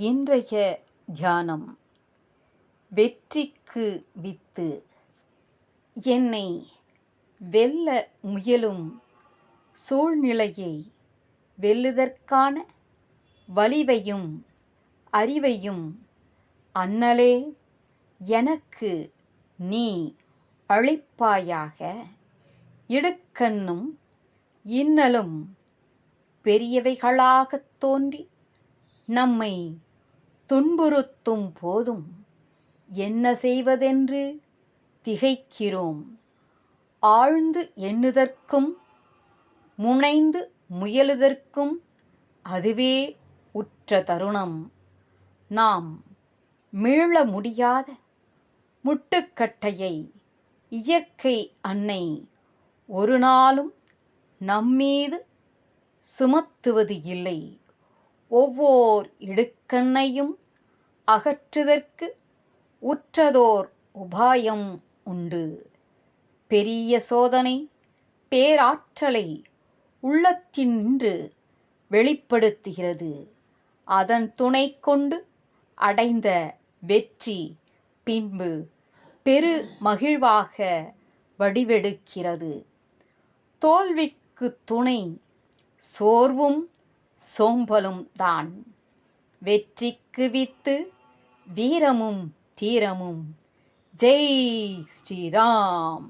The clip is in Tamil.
இன்றைய தியானம் வெற்றிக்கு வித்து என்னை வெல்ல முயலும் சூழ்நிலையை வெல்லுதற்கான வலிவையும் அறிவையும் அண்ணலே எனக்கு நீ அழைப்பாயாக இடுக்கண்ணும் இன்னலும் பெரியவைகளாகத் தோன்றி நம்மை துன்புறுத்தும் போதும். என்ன செய்வதென்று திகைக்கிறோம். ஆழ்ந்து எண்ணுதற்கும் முனைந்து முயலுதற்கும் அதுவே உற்ற தருணம். நாம் மீள முடியாத முட்டுக்கட்டையை இயற்கை அன்னை ஒரு நாளும் நம்மீது சுமத்துவது இல்லை. ஒவ்வோர் இடுக்கண்ணையும் அகற்றுதற்கு உற்றதோர் உபாயம் உண்டு. பெரிய சோதனை பேராற்றலை உள்ளத்தினின்று வெளிப்படுத்துகிறது. அதன் துணை கொண்டு அடைந்த வெற்றி பின்பு பெரு மகிழ்வாக வடிவெடுக்கிறது. தோல்விக்கு துணை சோர்வும் சோம்பலும் தான். வெற்றிக்கு வித்து வீரமும் தீரமும். ஜெய் ஸ்ரீராம்.